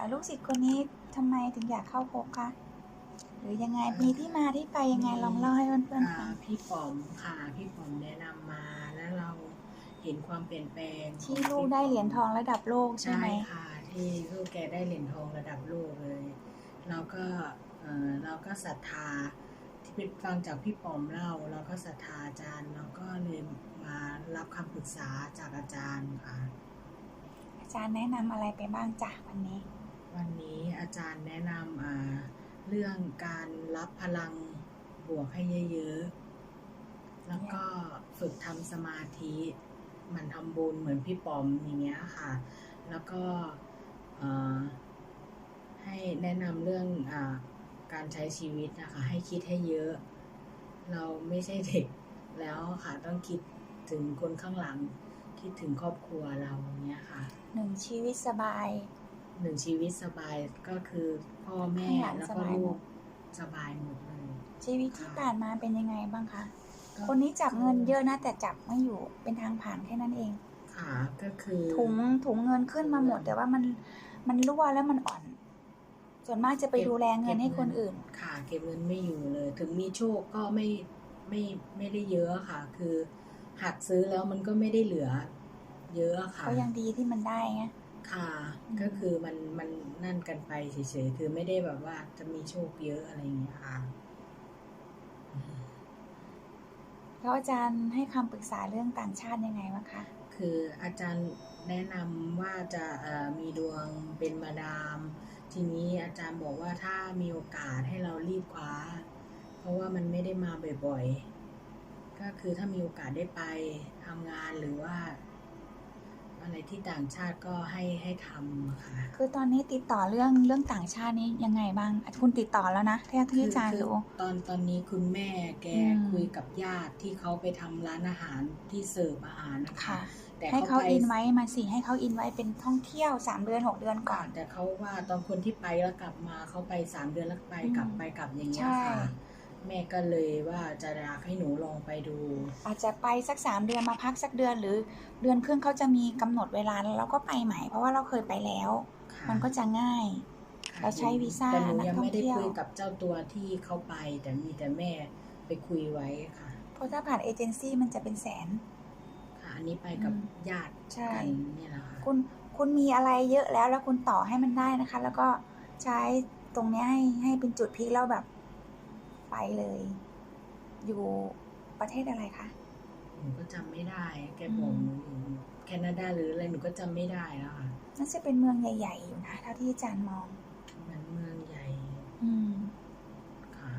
อะลูกศิษย์คนนี้ทำไมถึงอยากเข้าพบคะหรือยังไงมีที่มาที่ไปยังไงลองเล่าให้เพื่อนๆฟัอ่างพี่ป๋อมค่ะ พี่ป๋อมแนะนำมาแล้วเราเห็นความเปลี่ยนแปลงของที่ลูกได้เหรียญทองระดับโลกใช่ใช่ไหมค่ะ ที่ลูกแกได้เหรียญทองระดับโลกเลยเราก็เออเราก็ศรัทธาที่เป็นฟังจากพี่ป๋อมเล่าเราก็ศรัทธาอาจารย์เราก็เลยมารับคำปรึกษาจากอาจารย์ค่ะอาจารย์แนะนำอะไรไปบ้างจ้ะวันนี้ วันนี้อาจารย์แนะนำเรื่องการรับพลังบวกให้เยอะๆ แล้วก็ฝึกทำสมาธิมันทำบุญเหมือนพี่ปอมอย่างเงี้ยค่ะ แล้วก็ให้แนะนำเรื่องอการใช้ชีวิตนะคะ ให้คิดให้เยอะ เราไม่ใช่เด็กแล้วค่ะต้องคิดถึงคนข้างหลัง คิดถึงครอบครัวเราเนี้ยค่ะหนึ่งชีวิตสบาย หนึ่งชีวิตสบายก็คือพ่อแม่ข้างหลังแล้วสก็บายหมลูดกสบายหมดเลยชีวิตที่ผ่านมาเป็นยังไงบ้างคะก็คนนี้จับเงินเยอะนะแต่จับไม่อยู่เป็นทางผ่านแค่นั้นเอง ค่ะก็คือถุงถุงเงินขึ้นมาหมด แต่ว่ามันมันรั่วแล้วมันอ่อน ส่วนมากจะไปดูแลเงินให้คนอื่น ค่ะ เก็บเงินไม่อยู่เลย ถึงมีโชคก็ไม่ไม่ไม่ได้เยอะค่ะ คือหักซื้อแล้วมันก็ไม่ได้เหลือ เยอะค่ะก็ยังดีที่มันได้ไง ค่ะอืมก็คือมันมันนั่นกันไปเฉยๆคือไม่ได้แบบว่าจะมีโชคเยอะอะไรอย่างเงี้ยค่ะแล้วอาจารย์ให้คำปรึกษาเรื่องต่างชาติยังไงบ้างคะ คืออาจารย์แนะนำว่าจะเอ่อมีดวงเป็นมาดาม ทีนี้อาจารย์บอกว่าถ้ามีโอกาสให้เรารีบคว้า เพราะว่ามันไม่ได้มาบ่อยๆ ก็คือถ้ามีโอกาสได้ไปทำงานหรือว่า อะไรที่ต่างชาติก็ให้ให้ทำค่ะ คือตอนนี้ติดต่อเรื่องเรื่องต่างชาตินี้ยังไงบ้างคุณติดต่อแล้วนะที่ที่อาจารย์คือรู้ตอนตอนนี้คุณแม่แกอืมคุยกับญาติที่เขาไปทำร้านอาหารที่เสิร์ฟอาหารนะคะค่ะแต่ให้เขาไปอินไว้มาสิให้เขาอินไว้เป็นท่องเที่ยวสามเดือนหกเดือนก่ก่ออนนแต่เขาว่าตอนคนที่ไปแล้วกลับมาเขาไปสามเดือนแล้วไปอืมกลับไปกลับอย่างเงี้ยใช่ค่ะ แม่ก็เลยว่าจะอยากให้หนูลองไปดู อาจจะไปสักสามเดือนมาพักสักเดือนหรือเดือนครึ่งเขาจะมีกำหนดเวลาแล้วเราก็ไปใหม่ เพราะว่าเราเคยไปแล้ว ค่ะมันก็จะง่าย ค่ะเราใช้วีซ่าแต่หนูนักยังท่องไม่ได้เที่ยว คุยกับเจ้าตัวที่เขาไป แต่มีแต่แม่ไปคุยไว้ค่ะ เพราะถ้าผ่านเอเจนซี่มันจะเป็นแสน ค่ะ อันนี้ไปกับอืม ญาติใช่ กันเนี่ยแหละค่ะคุณคุณมีอะไรเยอะแล้วแล้วคุณต่อให้มันได้นะคะ แล้วก็ใช้ตรงเนี้ยให้ให้เป็นจุดพลิกแล้วแบบ ไปเลย อยู่ประเทศอะไรคะหนูก็จำไม่ได้ แกบอกหนูอยู่แคนาดาหรืออะไรหนูก็จำไม่ได้แล้วค่ะน่าจะเป็นเมืองใหญ่ ๆ อยู่นะเท่าที่อาจารย์มองมันเมืองใหญ่ อืมค่ะ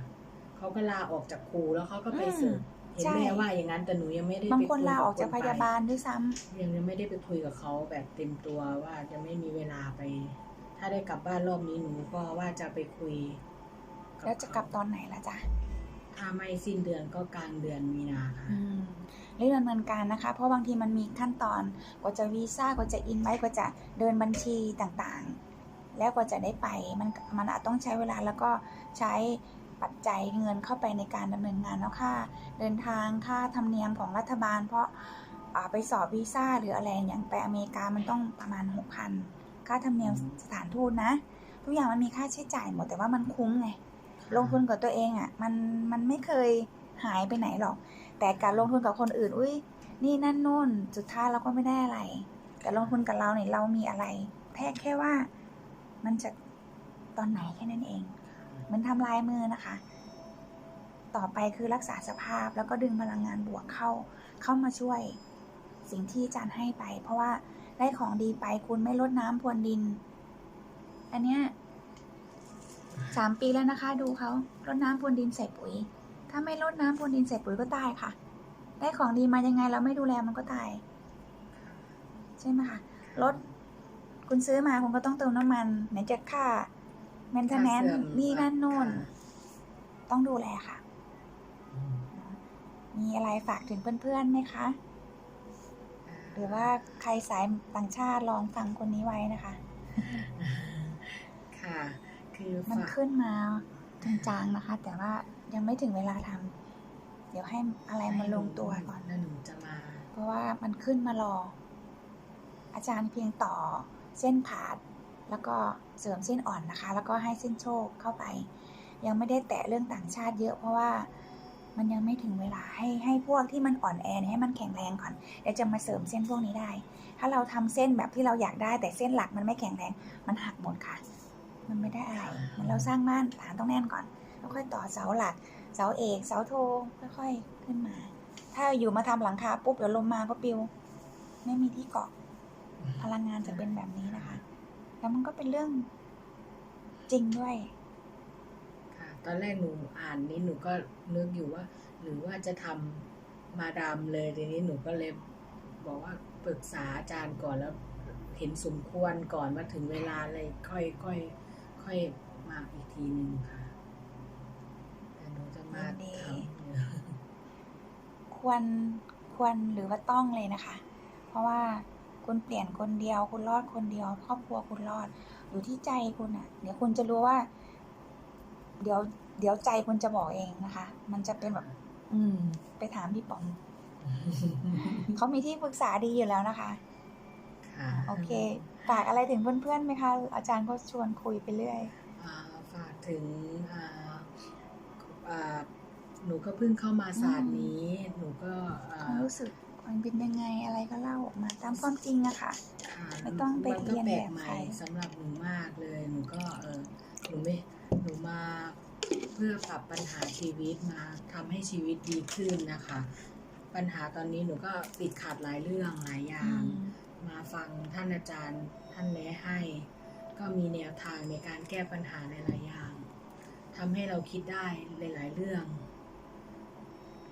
เขาก็ลาออกจากครูแล้วเขาก็ไปอืมเสิร์ฟเห็นใช่แม่ว่าอย่างนั้นแต่หนูยังไม่ได้บางไปคนยลาออกจากบพนไปยาบาลด้วยซ้ำยังไม่ได้ไปคุยกับเขาแบบเต็มตัวว่าจะไม่มีเวลาไป ถ้าได้กลับบ้านรอบนี้หนูก็ว่าจะไปคุยบ แล้วจะกลับตอนไหนล่ะจ๊ะถ้าไม่สิ้นเดือนก็กลางเดือนมีนาค่ะอืมรีบดำเนินการนะคะ เพราะบางทีมันมีขั้นตอนกว่าจะวีซ่ากว่าจะอินไว้กว่าจะเดินบัญชีต่างๆ แล้วกว่าจะได้ไปมันมันอาจต้องใช้เวลาแล้วก็ใช้ปัจจัยเงินเข้าไปในการดำเนินงานแล้วค่าเดินทางค่าธรรมเนียมของรัฐบาล เพราะอ่าไปสอบวีซ่าหรืออะไรอย่างไปอเมริกามันต้องประมาณ6,000ค่าธรรมเนียมสถานทูตนะ ทุกอย่างมันมีค่าใช้จ่ายหมดแต่ว่ามันคุ้มไง ลงทุนกับตัวเองอะ่ะมันมันไม่เคยหายไปไหนหรอก แต่การลงทุนกับคนอื่น อุ้ยนี่นั่นนู่นสุดท้ายเราก็ไม่ได้อะไร แต่ลงทุนกับเราเนี่ยเรามีอะไรแค่แค่ว่า มันจะตอนไหนแค่นั้นเองเหมือนทำลายมือนะคะ ต่อไปคือรักษาสภาพแล้วก็ดึงพลังงานบวกเข้า เข้ามาช่วยสิ่งที่อาจารย์ให้ไป เพราะว่าได้ของดีไปคุณไม่ลดน้ำพรวนดิน อันเนี้ย สามปีแล้วนะคะ ดูเขารดน้ำพรวนดินใส่ปุ๋ย ถ้าไม่รดน้ำพรวนดินใส่ปุ๋ยก็ตายค่ะ ได้ของดีมายังไงแล้วไม่ดูแลมันก็ตาย ใช่ไหมคะรถคุณซื้อมาคุณก็ต้องเติมน้ำมันไหนจะค่าแมนเทนแนนค่าเสื่อมนี่นั่นโน่นค่ะต้องดูแลค่ะอืมมีอะไรฝากถึงเพื่อนๆไหมคะ หรือว่าใครสายต่างชาติลองฟังคนนี้ไว้นะคะ ค่ะ คือมันฝากขึ้นมาจางๆนะคะ แต่ว่ายังไม่ถึงเวลาทำเดี๋ยวให้อะไรมันลงตัวก่อนแล้วหนูจะมา เพราะว่ามันขึ้นมารออาจารย์เพียงต่อเส้นผาด แล้วก็เสริมเส้นอ่อนนะคะ แล้วก็ให้เส้นโชคเข้าไป ยังไม่ได้แตะเรื่องต่างชาติเยอะเพราะว่ามันยังไม่ถึงเวลาให้ให้พวกที่มันอ่อนแอเนี่ยให้มันแข็งแรงก่อนเดี๋ยวจะมาเสริมเส้นพวกนี้ได้ ถ้าเราทำเส้นแบบที่เราอยากได้แต่เส้นหลักมันไม่แข็งแรง มันหักหมดค่ะ มันไม่ได้อะไรเหมันเราสร้างบ้านฐานต้องแน่นก่อน แล้วค่อยต่อเสาหลัก เสาเอก เสาโทค่อยๆขึ้นมา ถ้าอยู่มาทำหลังคาปุ๊บเดี๋ยวลมมาก็ปิว ไม่มีที่เกาะ พลังงานจะเป็นแบบนี้นะคะ แล้วมันก็เป็นเรื่องจริงด้วยค่ะตอนแรกหนูอ่านนี้หนูก็นึกอยู่ว่า หรือว่าจะทำมาดามเลยทีนี้หนูก็เลยบอกว่าปรึกษาอาจารย์ก่อนแล้วเห็นสมควรก่อนว่าถึงเวลาเลยค่อยค่อย ค่อยมาอีกทีหนึ่งค่ะ แต่หนูจะมายินดีทำเนี่ยควรควรหรือว่าต้องเลยนะคะ เพราะว่าคุณเปลี่ยนคนเดียว คุณรอดคนเดียว ครอบครัวคุณรอด อยู่ที่ใจคุณอะ่ะ เดี๋ยวคุณจะรู้ว่า เดี๋ยว เดี๋ยวใจคุณจะบอกเองนะคะ มันจะเป็นแบบ อืม ไปถามพี่ป๋อมเขามีที่ปรึกษาดีอยู่แล้วนะคะ ค่ะ โอเค ฝากอะไรถึงเพื่อนๆไหมคะ อาจารย์ก็ชวนคุยไปเรื่อยอ่าฝากถึงอ่าอ่าหนูก็เพิ่งเข้ามาศาสตร์นี้ หนูก็อ่าความรู้สึกความเป็นยังไงอะไรก็เล่าออกมาตามความจริงอะค่ะค่ะไม่ต้องไปมันก็เรียนแปลแบกบใหใครม่สำหรับหนูมากเลย หนูก็เออหนูไม่หนูมาเพื่อปรับปัญหาชีวิตมาทำให้ชีวิตดีขึ้นนะคะ ปัญหาตอนนี้หนูก็ติดขัดหลายเรื่องหลายอย่าง มาฟังท่านอาจารย์ท่านแนะให้ ก็มีแนวทางในการแก้ปัญหาหลาย ๆ อย่างทำให้เราคิดได้หลาย ๆ เรื่อง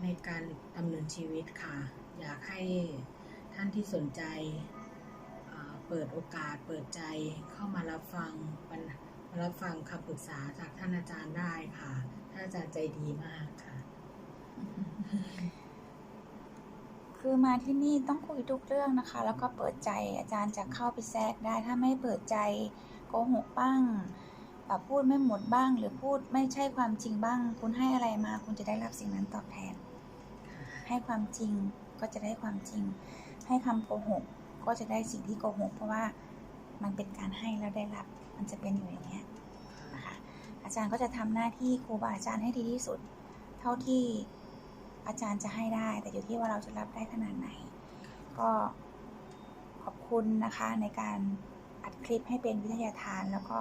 ในการดำเนินชีวิตค่ะ อยากให้ท่านที่สนใจเปิดโอกาสเปิดใจเข้ามารับฟังมารับฟังคำปรึกษาจากท่านอาจารย์ได้ค่ะ ท่านอาจารย์ใจดีมากค่ะ คือมาที่นี่ต้องคุยทุกเรื่องนะคะ แล้วก็เปิดใจอาจารย์จะเข้าไปแทรกได้ ถ้าไม่เปิดใจโกหกบ้างอะพูดไม่หมดบ้าง หรือพูดไม่ใช่ความจริงบ้าง คุณให้อะไรมา คุณจะได้รับสิ่งนั้นตอบแทน ให้ความจริงก็จะได้ความจริง ให้คำโกหกก็จะได้สิ่งที่โกหกเพราะว่ามันเป็นการให้แล้วได้รับ มันจะเป็นอยู่อย่างเงี้ยนะคะอาจารย์ก็จะทำหน้าที่ครูบาอาจารย์ให้ดีที่สุด เท่าที่ อาจารย์จะให้ได้ แต่อยู่ที่ว่าเราจะรับได้ขนาดไหน ก็ขอบคุณนะคะในการอัดคลิปให้เป็นวิทยาทาน แล้วก็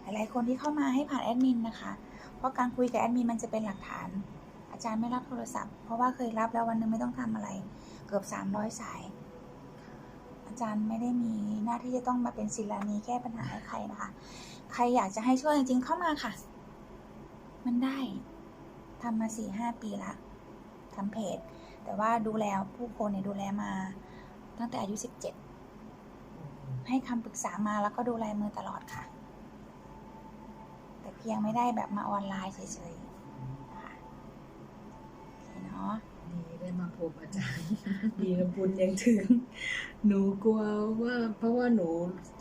หลายๆคนที่เข้ามาให้ผ่านแอดมินนะคะ เพราะการคุยกับแอดมินมันจะเป็นหลักฐาน อาจารย์ไม่รับโทรศัพท์ เพราะว่าเคยรับแล้ววันหนึงไม่ต้องทำอะไร เกือบ 300 สาย อาจารย์ไม่ได้มีหน้าที่จะต้องมาเป็นศิลานีแก้ปัญหาให้ใครนะคะ ใครอยากจะให้ช่วยจริงๆเข้ามาค่ะ มันได้ทำมาสี่ห้าปีละ ทำเพจ แต่ว่าดูแลผู้คนเนี่ยดูแลมา ตั้งแต่อายุ 17 ให้คำปรึกษามาแล้วก็ดูแลมือตลอดค่ะ แต่เพียงไม่ได้แบบมาออนไลน์เฉยๆนะคะโอเคเนาะดีได้มาพบอาจารย์ ดีนะบุญยังถึง หนูกลัวว่า เพราะว่าหนู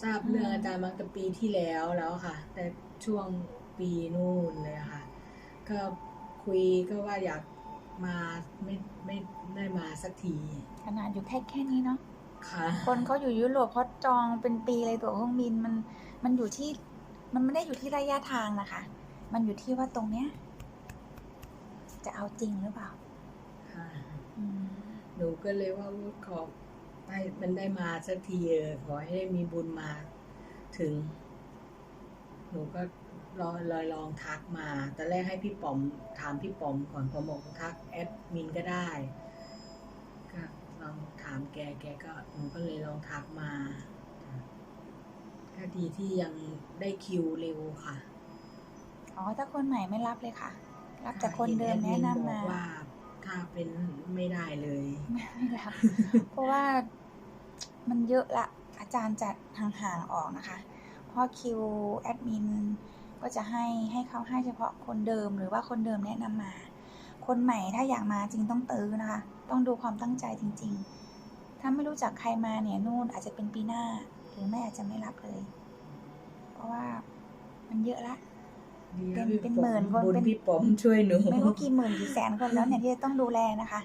ทราบเรื่องอาจารย์มาตั้งแต่ปีที่แล้วแล้วค่ะ แต่ช่วงปีนู่นเลยค่ะ ก็คุยก็ว่าอยาก มาไม่ไม่ได้มาสักทีขนาดอยู่แค่แค่นี้เนาะค่ะ คนเขาอยู่ยุโรปเขาจองเป็นปีเลยตั๋วเครื่องบินมันมันอยู่ที่ มันไม่ได้อยู่ที่ระยะทางนะคะ มันอยู่ที่ว่าตรงเนี้ย จะเอาจริงหรือเปล่าค่ะอืมหนูก็เลยว่าขอให้มันได้มาสักทีเออขอให้ได้มีบุญมาถึง หนูก็ลองลอยลองทักมาตอนแรกให้พี่ป๋อมถามพี่ป๋อมก่อนพอบอกทักแอดมินก็ได้ก็ลองถามแกแกก็หนูก็เลยลองทักมาก็ดีที่ยังได้คิวเร็วค่ะอ๋อถ้าคนใหม่ไม่รับเลยค่ะ รับแต่คนเดิมแนะนำบอมากว่าถ้าเป็นไม่ได้เลยไม่รับเพราะว่ามันเยอะละอาจารย์จัดห่างๆออกนะคะ เพราะคิวแอดมินก็จะให้ให้เขาให้เฉพาะคนเดิมหรือว่าคนเดิมแนะนำมา คนใหม่ถ้าอยากมาจริงต้องตื้อนะคะ ต้องดูความตั้งใจจริง ๆ ถ้าไม่รู้จักใครมาเนี่ยนู่นอาจจะเป็นปีหน้า หรือไม่อาจจะไม่รับเลย เพราะว่ามันเยอะละดีเป็นพี่เป็นป๋อหมื่นคนบุญเป็นพี่ป๋อมช่วยหนูไม่รู้กี่หมื่นกี่แสนคนแล้วเนี่ยที่จะต้องดูแลนะคะ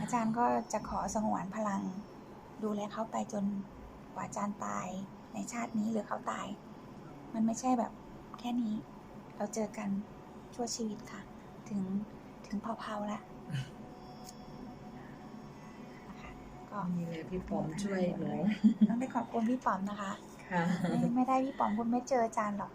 อาจารย์ก็จะขอสงวนพลัง ดูแลเขาไปจน กว่าอาจารย์ตายในชาตินี้หรือเขาตาย มันไม่ใช่แบบแค่นี้ เราเจอกันชั่วชีวิตค่ะ ถึงถึงเผาๆแล้วนะคะก็นี่เลยพี่ป๋อมช่วยหนูต้องได้ขอบคุณพี่ป๋อมนะคะค่ะไม่ไม่ได้พี่ป๋อมคุณไม่เจออาจารย์หรอก